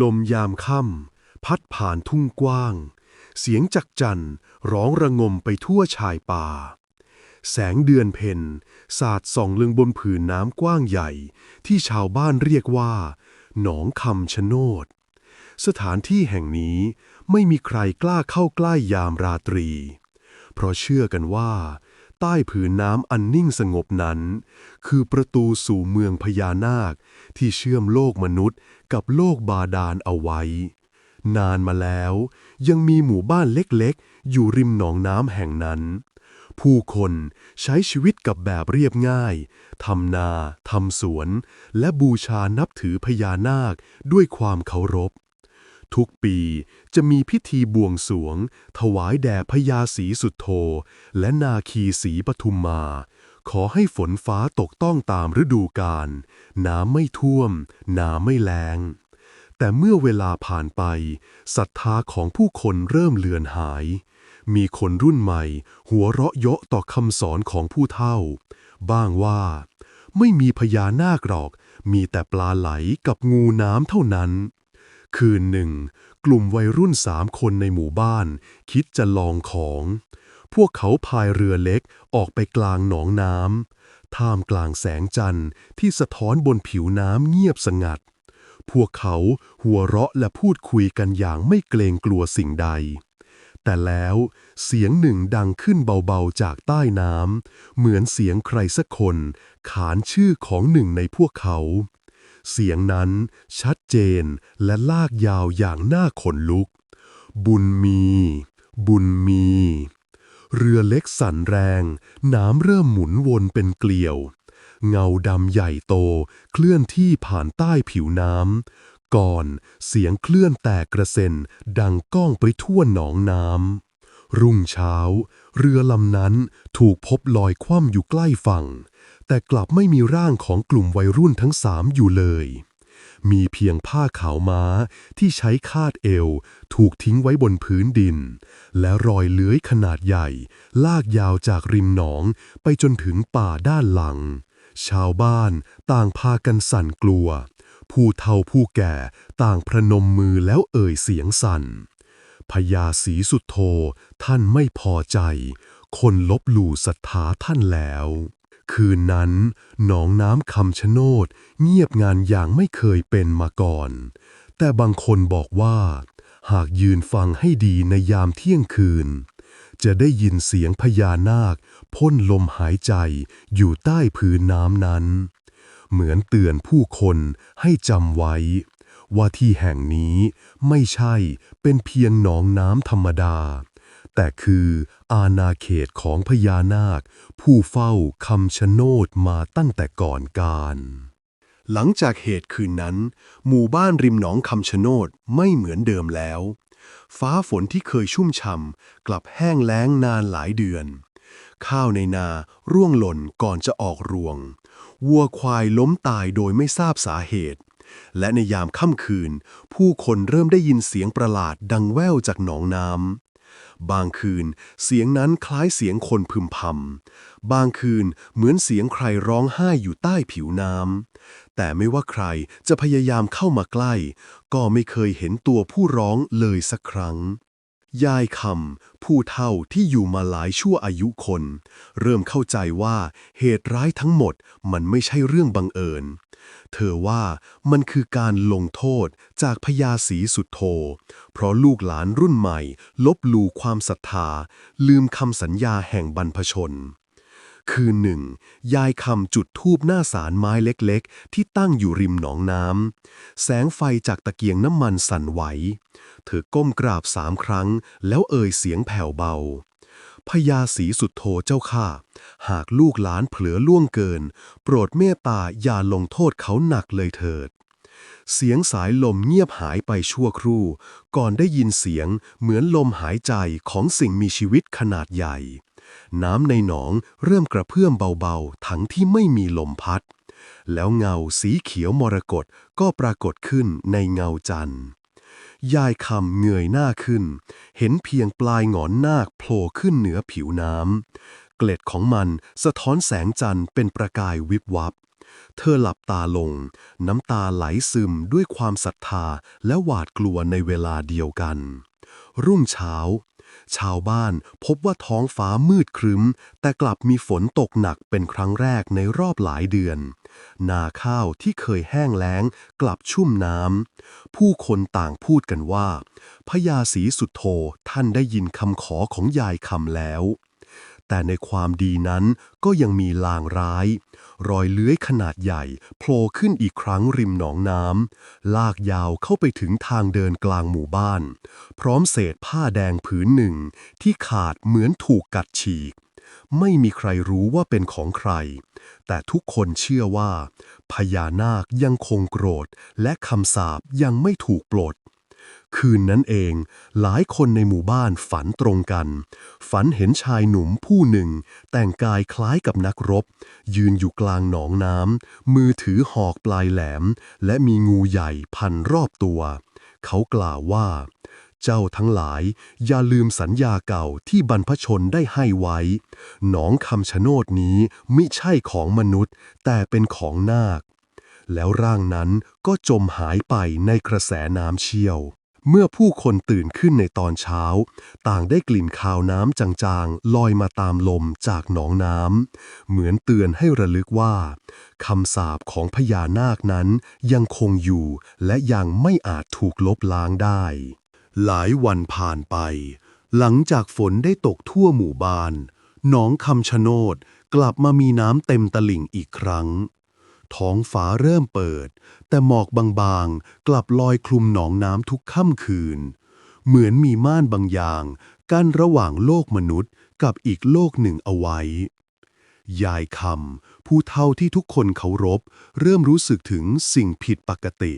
ลมยามค่ำพัดผ่านทุ่งกว้าง เสียงจักจันร้องระงมไปทั่วชายป่า แสงเดือนเพ็ญสาดส่องลงบนผืนน้ำกว้างใหญ่ ที่ชาวบ้านเรียกว่า หนองคำชะโนด สถานที่แห่งนี้ไม่มีใครกล้าเข้าใกล้ยามราตรี เพราะเชื่อกันว่า ใต้ผืนน้ำอันนิ่งสงบนั้น คือประตูสู่เมืองพญานาค ที่เชื่อมโลกมนุษย์กับโลกบาดาลเอาไว้ นานมาแล้ว ยังมีหมู่บ้านเล็กๆ อยู่ริมหนองน้ำแห่งนั้น ผู้คนใช้ชีวิตกับแบบเรียบง่ายทำนาทำสวน และบูชานับถือพญานาคด้วยความเคารพ ทุกปีจะมีพิธีบวงสวง ถวายแด่พญาศรีสุดโท และนาคีศรีปทุมมา ขอให้ฝนฟ้าตกต้องตามฤดูกาลน้ำไม่ท่วมนาไม่แล้ง แต่เมื่อเวลาผ่านไปศรัทธาของผู้คนเริ่มเลือนหาย มีคนรุ่นใหม่ หัวเราะเยาะต่อคำสอนของผู้เฒ่า บ้างว่า ไม่มีพญานาคหรอก มีแต่ปลาไหลกับงูน้ำเท่านั้น คืนหนึ่ง กลุ่มวัยรุ่นสามคนในหมู่บ้าน คิดจะลองของ พวกเขาพายเรือเล็กออกไปกลางหนองน้ำท่ามกลางแสงจันทร์ที่สะท้อนบนผิวน้ำเงียบสงัด พวกเขาหัวเราะและพูดคุยกันอย่างไม่เกรงกลัวสิ่งใด แต่แล้วเสียงหนึ่งดังขึ้นเบาๆจากใต้น้ำเหมือนเสียงใครสักคน ขานชื่อของหนึ่งในพวกเขา เสียงนั้นชัดเจนและลากยาวอย่างน่าขนลุก บุญมี บุญมี เรือเล็กสั่นแรง น้ำเริ่มหมุนวนเป็นเกลียว เงาดำใหญ่โตเคลื่อนที่ผ่านใต้ผิวน้ำ ก่อนเสียงเคลื่อนแตกกระเซ็นดังก้องไปทั่วหนองน้ำรุ่งเช้า เรือลำนั้นถูกพบลอยคว่ำอยู่ใกล้ฝั่ง แต่กลับไม่มีร่างของกลุ่มวัยรุ่นทั้งสามอยู่เลย มีเพียงผ้าขาวม้าที่ใช้คาดเอว ถูกทิ้งไว้บนพื้นดิน และรอยเลื้อยขนาดใหญ่ ลากยาวจากริมหนองไปจนถึงป่าด้านหลัง ชาวบ้านต่างพากันสั่นกลัว ผู้เฒ่าผู้แก่ต่างพระนมมือแล้วเอ่ยเสียงสั่นพญาศรีสุดโทท่านไม่พอใจ คนลบหลู่ศรัทธาท่านแล้ว คืนนั้น หนองน้ำคำชะโนด เงียบงานอย่างไม่เคยเป็นมาก่อน แต่บางคนบอกว่า หากยืนฟังให้ดีในยามเที่ยงคืน จะได้ยินเสียงพญานาคพ่นลมหายใจอยู่ใต้พื้นน้ำนั้น เหมือนเตือนผู้คนให้จำไว้ ว่าที่แห่งนี้ไม่ใช่เป็นเพียงหนองน้ำธรรมดา แต่คืออาณาเขตของพญานาค ผู้เฝ้าคำชะโนดมาตั้งแต่ก่อนการ หลังจากเหตุคืนนั้น หมู่บ้านริมหนองคำชะโนดไม่เหมือนเดิมแล้ว ฟ้าฝนที่เคยชุ่มฉ่ำกลับแห้งแล้งนานหลายเดือน ข้าวในนาร่วงหล่นก่อนจะออกรวง วัวควายล้มตายโดยไม่ทราบสาเหตุและในยามค่ำคืน ผู้คนเริ่มได้ยินเสียงประหลาดดังแว่วจากหนองน้ำ บางคืน เสียงนั้นคล้ายเสียงคนพึมพำ บางคืนเหมือนเสียงใครร้องไห้อยู่ใต้ผิวน้ำ แต่ไม่ว่าใครจะพยายามเข้ามาใกล้ ก็ไม่เคยเห็นตัวผู้ร้องเลยสักครั้ง ยายคำผู้เฒ่าที่อยู่มาหลายชั่วอายุคน เริ่มเข้าใจว่าเหตุร้ายทั้งหมดมันไม่ใช่เรื่องบังเอิญ เธอว่ามันคือการลงโทษจากพญาศรีสุดโท เพราะลูกหลานรุ่นใหม่ ลบหลู่ความศรัทธา ลืมคำสัญญาแห่งบรรพชน คืนหนึ่ง ยายคำจุดทูปหน้าสารไม้เล็กๆ ที่ตั้งอยู่ริมหนองน้ำ แสงไฟจากตะเกียงน้ำมันสั่นไหว เธอก้มกราบสามครั้ง แล้วเอ่ยเสียงแผ่วเบาพญาศรีสุดโทเจ้าข้า หากลูกหลานเผลอล่วงเกิน โปรดเมตตาอย่าลงโทษเขาหนักเลยเถิด เสียงสายลมเงียบหายไปชั่วครู่ ก่อนได้ยินเสียงเหมือนลมหายใจของสิ่งมีชีวิตขนาดใหญ่ น้ำในหนองเริ่มกระเพื่อมเบาๆ ทั้งที่ไม่มีลมพัด แล้วเงาสีเขียวมรกตก็ปรากฏขึ้นในเงาจันทร์ยายคำเงยหน้าขึ้น เห็นเพียงปลายหงอนนาคโผล่ขึ้นเหนือผิวน้ำเกล็ดของมันสะท้อนแสงจันทร์เป็นประกายวิบวับ เธอหลับตาลง น้ำตาไหลซึมด้วยความศรัทธาและหวาดกลัวในเวลาเดียวกัน รุ่งเช้า ชาวบ้านพบว่าท้องฟ้ามืดครึ้ม แต่กลับมีฝนตกหนักเป็นครั้งแรกในรอบหลายเดือน นาข้าวที่เคยแห้งแล้งกลับชุ่มน้ำผู้คนต่างพูดกันว่าพญาศรีสุดโธท่านได้ยินคำขอของยายคำแล้ว แต่ในความดีนั้นก็ยังมีลางร้าย รอยเลื้อยขนาดใหญ่โผล่ขึ้นอีกครั้งริมหนองน้ำลากยาวเข้าไปถึงทางเดินกลางหมู่บ้าน พร้อมเศษผ้าแดงผืนหนึ่ง ที่ขาดเหมือนถูกกัดฉีก ไม่มีใครรู้ว่าเป็นของใคร แต่ทุกคนเชื่อว่า พญานาคยังคงโกรธและคำสาปยังไม่ถูกปลด คืนนั้นเอง หลายคนในหมู่บ้านฝันตรงกัน ฝันเห็นชายหนุ่มผู้หนึ่ง แต่งกายคล้ายกับนักรบ ยืนอยู่กลางหนองน้ำมือถือหอกปลายแหลม และมีงูใหญ่พันรอบตัว เขากล่าวว่า เจ้าทั้งหลาย อย่าลืมสัญญาเก่าที่บรรพชนได้ให้ไว้ หนองคำชะโนดนี้มิใช่ของมนุษย์ แต่เป็นของนาคแล้วร่างนั้นก็จมหายไปในกระแสน้ำเชี่ยว เมื่อผู้คนตื่นขึ้นในตอนเช้า ต่างได้กลิ่นคาวน้ำจางๆ ลอยมาตามลมจากหนองน้ำ เหมือนเตือนให้ระลึกว่าคำสาปของพญานาคนั้นยังคงอยู่และยังไม่อาจถูกลบล้างได้ หลายวันผ่านไป หลังจากฝนได้ตกทั่วหมู่บ้าน หนองคำชะโนดกลับมามีน้ำเต็มตลิ่งอีกครั้ง ท้องฟ้าเริ่มเปิด แต่หมอกบางๆ กลับลอยคลุมหนองน้ำทุกค่ำคืน เหมือนมีม่านบางอย่าง กั้นระหว่างโลกมนุษย์กับอีกโลกหนึ่งเอาไว้ ยายคำผู้เฒ่าที่ทุกคนเคารพ เริ่มรู้สึกถึงสิ่งผิดปกติ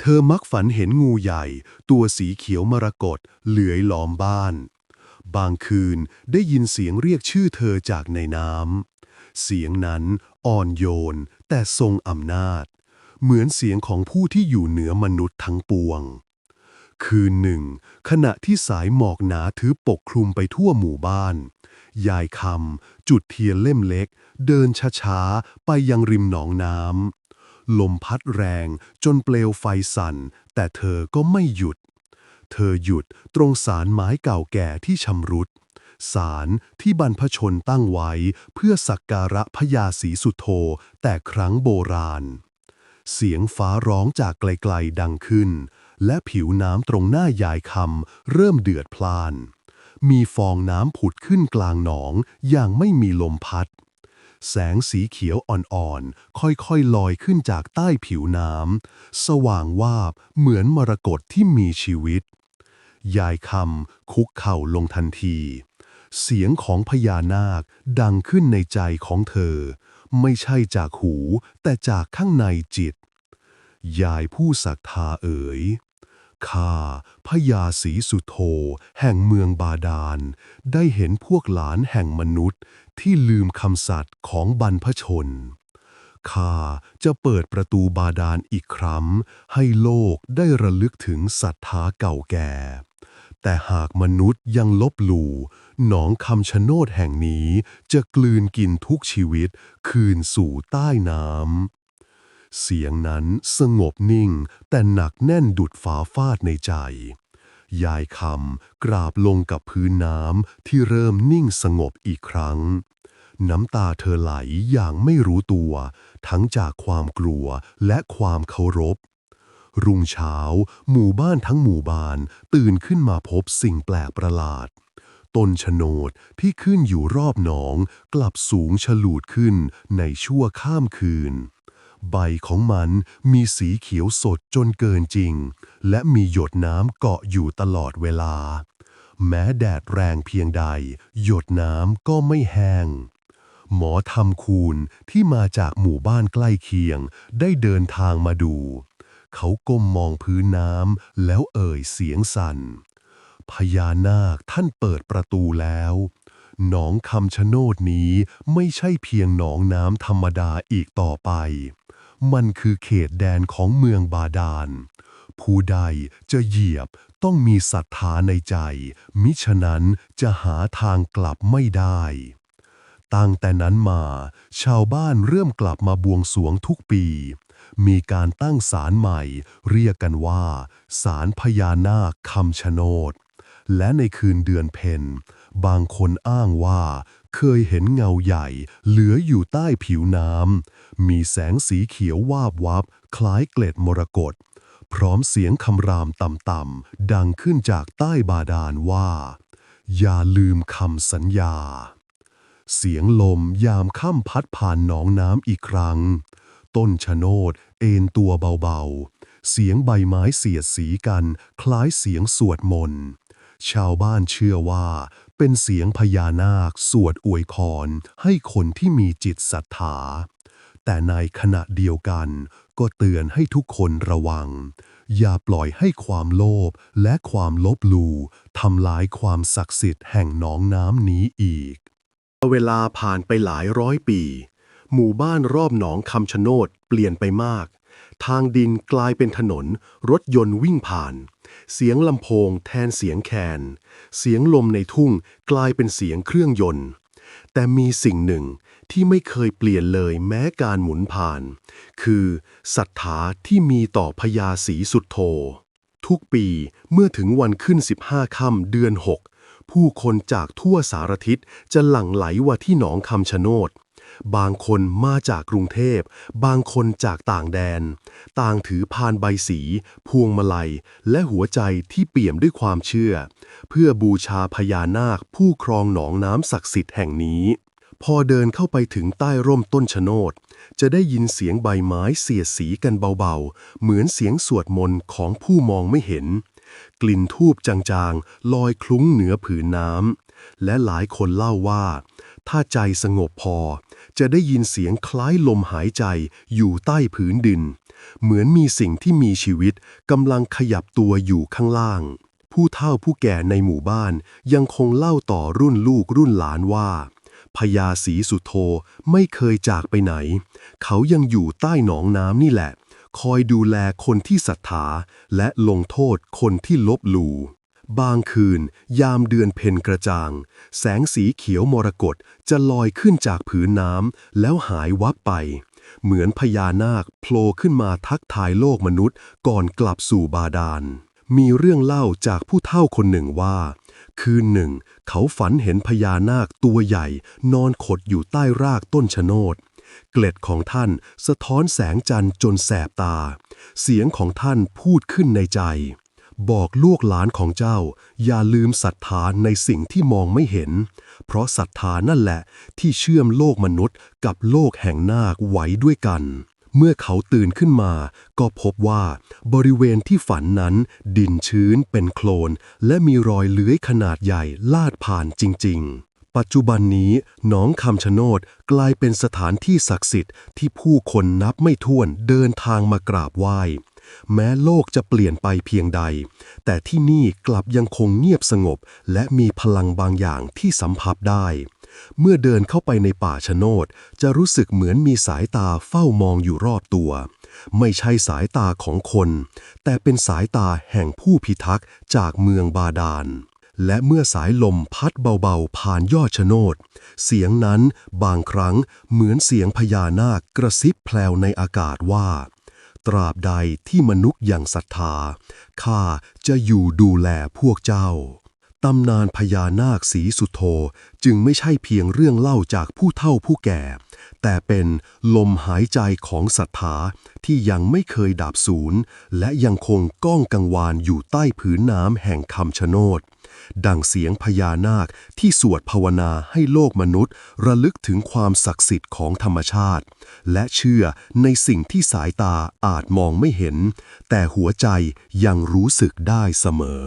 เธอมักฝันเห็นงูใหญ่ ตัวสีเขียวมรกตเลื้อยล้อมบ้าน บางคืนได้ยินเสียงเรียกชื่อเธอจากในน้ำเสียงนั้นอ่อนโยน แต่ทรงอำนาจ เหมือนเสียงของผู้ที่อยู่เหนือมนุษย์ทั้งปวง คืนหนึ่ง ขณะที่สายหมอกหนาถือปกคลุมไปทั่วหมู่บ้าน ยายคำจุดเทียนเล่มเล็ก เดินช้าๆ ไปยังริมหนองน้ำลมพัดแรงจนเปลวไฟสั่น แต่เธอก็ไม่หยุด เธอหยุดตรงสารไม้เก่าแก่ที่ชำรุด สารที่บรรพชนตั้งไว้เพื่อสักการะพญาศรีสุโธแต่ครั้งโบราณ เสียงฟ้าร้องจากไกลๆดังขึ้น และผิวน้ำตรงหน้ายายคำเริ่มเดือดพล่าน มีฟองน้ำผุดขึ้นกลางหนองอย่างไม่มีลมพัด แสงสีเขียวอ่อนๆ ค่อยๆลอยขึ้นจากใต้ผิวน้ำสว่างวาบเหมือนมรกตที่มีชีวิตยายคำคุกเข่าลงทันที เสียงของพญานาคดังขึ้นในใจของเธอ ไม่ใช่จากหูแต่จากข้างในจิต ยายผู้ศรัทธาเอ๋ยข้าพญาศรีสุโธแห่งเมืองบาดาล ได้เห็นพวกหลานแห่งมนุษย์ที่ลืมคำสัตย์ของบรรพชนข้าจะเปิดประตูบาดาลอีกครั้ง ให้โลกได้ระลึกถึงศรัทธาเก่าแก่ แต่หากมนุษย์ยังลบหลู่ หนองคำชะโนดแห่งนี้จะกลืนกินทุกชีวิต คืนสู่ใต้น้ำ เสียงนั้นสงบนิ่ง แต่หนักแน่นดุดฝาฟาดในใจ ยายคำกราบลงกับพื้นน้ำที่เริ่มนิ่งสงบอีกครั้ง น้ำตาเธอไหลอย่างไม่รู้ตัว ทั้งจากความกลัวและความเคารพรุ่งเช้า หมู่บ้านทั้งหมู่บ้านตื่นขึ้นมาพบสิ่งแปลกประหลาด ต้นชโนดที่ขึ้นอยู่รอบหนอง กลับสูงฉลูดขึ้นในชั่วข้ามคืน ใบของมันมีสีเขียวสดจนเกินจริง และมีหยดน้ำเกาะอยู่ตลอดเวลา แม้แดดแรงเพียงใด หยดน้ำก็ไม่แห้งหมอทำคูณที่มาจากหมู่บ้านใกล้เคียง ได้เดินทางมาดู เขาก้มมองพื้นน้ำแล้วเอ่ยเสียงสั่น พญานาคท่านเปิดประตูแล้ว หนองคำชะโนดนี้ไม่ใช่เพียงหนองน้ำธรรมดาอีกต่อไป มันคือเขตแดนของเมืองบาดาล ผู้ใดจะเหยียบต้องมีศรัทธาในใจ มิฉะนั้นจะหาทางกลับไม่ได้ ตั้งแต่นั้นมา ชาวบ้านเริ่มกลับมาบวงสรวงทุกปีมีการตั้งศาลใหม่ เรียกกันว่าศาลพญานาคคำชะโนด และในคืนเดือนเพ็ญบางคนอ้างว่า เคยเห็นเงาใหญ่ เหลืออยู่ใต้ผิวน้ำ มีแสงสีเขียววาบวับ คล้ายเกล็ดมรกตพร้อมเสียงคำรามต่ำๆดังขึ้นจากใต้บาดาลว่า อย่าลืมคำสัญญา เสียงลมยามค่ำพัดผ่านหนองน้ำอีกครั้ง ต้นชะโนดเอ็นตัวเบาๆ เสียงใบไม้เสียดสีกัน คล้ายเสียงสวดมนต์ ชาวบ้านเชื่อว่า เป็นเสียงพญานาคสวดอวยพรให้คนที่มีจิตศรัทธา แต่ในขณะเดียวกันก็เตือนให้ทุกคนระวัง อย่าปล่อยให้ความโลภและความลบหลู่ทำลายความศักดิ์สิทธิ์แห่งหนองน้ำนี้อีก เวลาผ่านไปหลายร้อยปี หมู่บ้านรอบหนองคำชะโนดเปลี่ยนไปมาก ทางดินกลายเป็นถนน รถยนต์วิ่งผ่าน เสียงลำโพงแทนเสียงแคน เสียงลมในทุ่งกลายเป็นเสียงเครื่องยนต์ แต่มีสิ่งหนึ่งที่ไม่เคยเปลี่ยนเลยแม้การหมุนผ่าน คือศรัทธาที่มีต่อพญาศรีสุดโท ทุกปีเมื่อถึงวันขึ้น 15ค่ำเดือน 6 ผู้คนจากทั่วสารทิศจะหลั่งไหลว่าที่หนองคำชะโนด บางคนมาจากกรุงเทพ บางคนจากต่างแดน ต่างถือพานใบสี พวงมาลัย และหัวใจที่เปี่ยมด้วยความเชื่อ เพื่อบูชาพญานาคผู้ครองหนองน้ำศักดิ์สิทธิ์แห่งนี้ พอเดินเข้าไปถึงใต้ร่มต้นชนด จะได้ยินเสียงใบไม้เสียดสีกันเบาๆ เหมือนเสียงสวดมนต์ของผู้มองไม่เห็น กลิ่นทูบจางๆ ลอยคลุ้งเหนือผืนน้ำและหลายคนเล่าว่า ถ้าใจสงบพอ จะได้ยินเสียงคล้ายลมหายใจอยู่ใต้ผืนดิน เหมือนมีสิ่งที่มีชีวิตกำลังขยับตัวอยู่ข้างล่าง ผู้เฒ่าผู้แก่ในหมู่บ้านยังคงเล่าต่อรุ่นลูกรุ่นหลานว่าพญาศรีสุโธไม่เคยจากไปไหน เขายังอยู่ใต้หนองน้ำนี่แหละ คอยดูแลคนที่ศรัทธาและลงโทษคนที่ลบหลู่ บางคืน ยามเดือนเพ็ญกระจ่าง แสงสีเขียวมรกตจะลอยขึ้นจากผืนน้ำแล้วหายวับไป เหมือนพญานาคโผล่ขึ้นมาทักทายโลกมนุษย์ก่อนกลับสู่บาดาล มีเรื่องเล่าจากผู้เฒ่าคนหนึ่งว่า คืนหนึ่ง เขาฝันเห็นพญานาคตัวใหญ่ นอนขดอยู่ใต้รากต้นชะโนดเกล็ดของท่านสะท้อนแสงจันทร์จนแสบตา เสียงของท่านพูดขึ้นในใจ บอกลูกหลานของเจ้า อย่าลืมศรัทธาในสิ่งที่มองไม่เห็น เพราะศรัทธานั่นแหละที่เชื่อมโลกมนุษย์กับโลกแห่งนาคไว้ด้วยกัน เมื่อเขาตื่นขึ้นมา ก็พบว่า บริเวณที่ฝันนั้น ดินชื้นเป็นโคลน และมีรอยเลื้อยขนาดใหญ่ลาดผ่านจริง ๆปัจจุบันนี้หนองคำชะโนดกลายเป็นสถานที่ศักดิ์สิทธิ์ที่ผู้คนนับไม่ถ้วนเดินทางมากราบไหว้ แม้โลกจะเปลี่ยนไปเพียงใด แต่ที่นี่กลับยังคงเงียบสงบ และมีพลังบางอย่างที่สัมผัสได้ เมื่อเดินเข้าไปในป่าชะโนดจะรู้สึกเหมือนมีสายตาเฝ้ามองอยู่รอบตัว ไม่ใช่สายตาของคน แต่เป็นสายตาแห่งผู้พิทักษ์จากเมืองบาดาลและเมื่อสายลมพัดเบาๆ ผ่านยอดชโนด เสียงนั้นบางครั้งเหมือนเสียงพญานาคกระซิบแพลวในอากาศว่า ตราบใดที่มนุษย์อย่างศรัทธาข้าจะอยู่ดูแลพวกเจ้า ตำนานพญานาคสีสุโธจึงไม่ใช่เพียงเรื่องเล่าจากผู้เฒ่าผู้แก่ แต่เป็นลมหายใจของศรัทธาที่ยังไม่เคยดับสูญและยังคงก้องกังวานอยู่ใต้ผืนน้ำแห่งคำชะโนด ดังเสียงพญานาคที่สวดภาวนาให้โลกมนุษย์ ระลึกถึงความศักดิ์สิทธิ์ของธรรมชาติ และเชื่อในสิ่งที่สายตาอาจมองไม่เห็น แต่หัวใจยังรู้สึกได้เสมอ